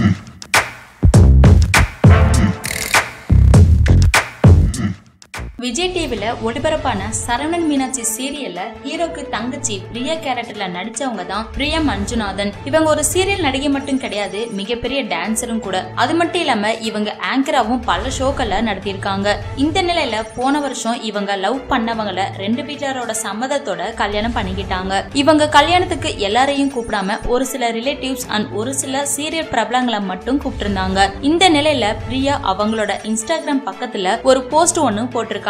Listen. Vijay டிவில ஒளிபரப்பான சரவணன் மீனாட்சி சீரியல்ல ஹீரோக்கு தங்கச்சி பிரியா கேரக்டர்ல நடிச்சவங்க தான் பிரியா மஞ்சுநாதன். இவங்க ஒரு சீரியல் நடிகை மட்டும் கிடையாது மிகப்பெரிய டான்சரும் கூட. அது மட்டும் இல்லாம இவங்க ஆங்கராவும் பல ஷோக்கள்ல நடத்தியிருக்காங்க. இந்த நிலையில போன வருஷம் இவங்க லவ் பண்ணவங்கள ரெண்டு வீட்டாரோட சம்மதத்தோட கல்யாணம் பண்ணிக்கிட்டாங்க. இவங்க கல்யாணத்துக்கு எல்லாரையும் கூப்பிடாம ஒரு சில ரிலேட்டிவ்ஸ் அண்ட் ஒரு சில சீரியல் பிரபலங்களை மட்டும் கூப்பிட்டிருந்தாங்க. இந்த நிலையில பிரியா அவங்களோட இன்ஸ்டாகிராம் பக்கத்துல ஒரு போஸ்ட் ஒன்னு போட்டிருக்காங்க.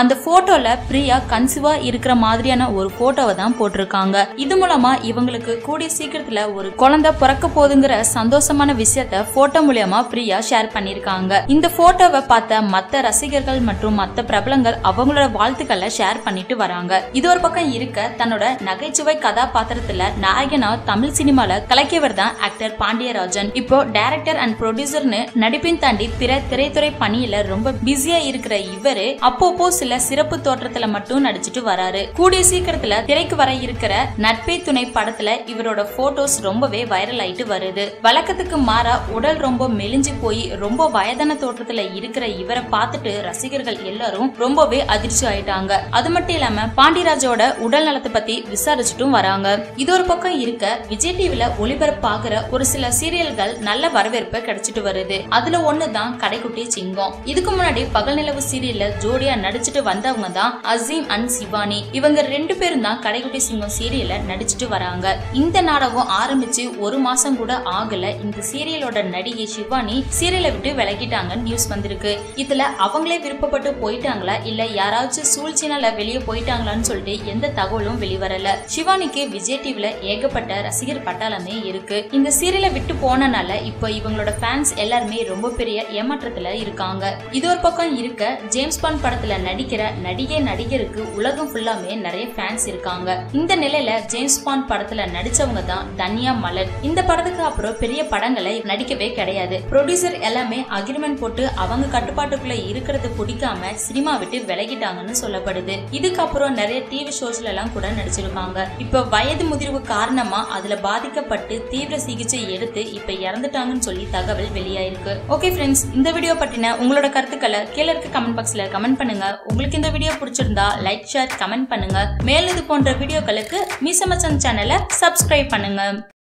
அந்த போட்டோல பிரியா கன்சிவா இருக்கிற மாதிரியான ஒரு போட்டோவை தான் போட்டிருக்காங்க. இது மூலமா இவங்களுக்கு கூடிய சீக்கிரத்துல ஒரு குழந்தை பிறக்க போதுங்கிற சந்தோஷமான விஷயத்த போட்டோ மூலியமா பிரியா ஷேர் பண்ணிருக்காங்க இந்த போட்டோவை பார்த்த மத்த ரசிகர்கள் மற்றும் மத்த பிரபலங்கள் அவங்களோட வாழ்த்துக்களை ஷேர் பண்ணிட்டு வராங்க. இது ஒரு பக்கம் இருக்க தன்னோட நகைச்சுவை கதாபாத்திரத்துல நாயகனா தமிழ் சினிமால கலக்கியவர் தான் ஆக்டர் பாண்டியராஜன். இப்போ டைரக்டர் அண்ட் ப்ரொடியூசர்னு நடிப்பின் தாண்டி பிற திரைத்துறை பணியில ரொம்ப பிஸியா இருக்கிற இவரு அப்பப்போ சில சிறப்பு தோற்றத்துல மட்டும் நடிச்சிட்டு வராரு. கூடிய சீக்கிரத்துல திரைக்கு வர இருக்கிற நட்பே துணை படத்துல இவரோட போட்டோஸ் ரொம்பவே வைரல் ஆயிட்டு வருது. வழக்கத்துக்கு மாறா உடல் ரொம்ப மெலிஞ்சு போய் ரொம்ப வயதான தோற்றத்துல இருக்கிற இவரை பார்த்துட்டு ரசிகர்கள் எல்லாரும் ரொம்பவே அதிர்ச்சி ஆயிட்டாங்க. அது மட்டும் இல்லாம பாண்டியராஜோட உடல் நலத்தை பத்தி விசாரிச்சுட்டும் வராங்க. இது ஒரு பக்கம் இருக்க விஜய் டிவில ஒளிபரப்பாகிற ஒரு சில சீரியல்கள் நல்ல வரவேற்பு கிடைச்சிட்டு வருது. அதுல ஒண்ணுதான் கடைக்குட்டி சிங்கம். இதுக்கு முன்னாடி பகல் நிலவு சீரியல்ல ஜோடியா நடிச்சிட்டு வந்தவங்க தான் அசீம் அண்ட் சிவானி. இவங்க ரெண்டு பேரும் தான் கடைக்குட்டி சிங்கம் சீரியல்ல நடிச்சிட்டு வராங்க. இந்த நாடகம் ஆரம்பிச்சு ஒரு மாசம் கூட ஆகல. இந்த சீரியலோட நடிகை சிவானி சீரியலை விட்டு விலகிட்டாங்கன்னு நியூஸ் வந்திருக்கு. இதுல அவங்களே விருப்பப்பட்டு போயிட்டாங்களா? இல்ல யாராச்சும் சூழ்ச்சினால வெளியே போயிட்டாங்களான்னு சொல்லிட்டு எந்த தகவலும் வெளிவரல. சிவானிக்கு விஜய் டிவில ஏகப்பட்ட ரசிகர் பட்டாளமே இருக்கு. இந்த சீரியலை விட்டு போனனால இப்போ இவங்களோட ஃபேன்ஸ் எல்லாருமே ரொம்ப பெரிய ஏமாற்றத்துல இருக்காங்க. இது ஒரு பக்கம் இருக்க ஜேம்ஸ் பாண்ட் படத்துல நடிக்கிற நடிகை நடிகருக்கு உலகம் ஃபுல்லாமே நிறைய ஃபேன்ஸ் இருக்காங்க. இந்த நிலையில ஜேம்ஸ் பாண்ட் படத்துல நடிச்சவங்க தான் தன்யா மலர். இந்த படத்துக்கு அப்புறம் பெரிய படங்களை நடிக்கவே கிடையாது. ப்ரொடியூசர் எல்லாமே அக்ரிமெண்ட் போட்டு அவங்க கட்டுப்பாட்டுக்குள்ள இருக்கிறது பிடிக்காம சினிமா விட்டு விலகிட்டாங்கன்னு சொல்லப்படுது. இதுக்கப்புறம் நிறைய டிவி ஷோஸ்ல எல்லாம் கூட நடிச்சிருக்காங்க. இப்ப வயது முதிர்வு காரணமா அதுல பாதிக்கப்பட்டு தீவிர சிகிச்சை எடுத்து இப்ப இறந்துட்டாங்கன்னு சொல்லி தகவல் வெளியாயிருக்கு. ஓகே ஃப்ரெண்ட்ஸ் இந்த வீடியோ பற்றின உங்களோட கருத்துக்களை கீழே இருக்க கமெண்ட் பாக்ஸ்ல கமெண்ட் பண்ணி பண்ணுங்க. உங்களுக்கு இந்த வீடியோ பிடிச்சிருந்தா லைக் ஷேர் கமெண்ட் பண்ணுங்க. மேலும் இது போன்ற வீடியோக்களுக்கு மீசமச்சன் சேனலை சப்ஸ்கிரைப் பண்ணுங்க.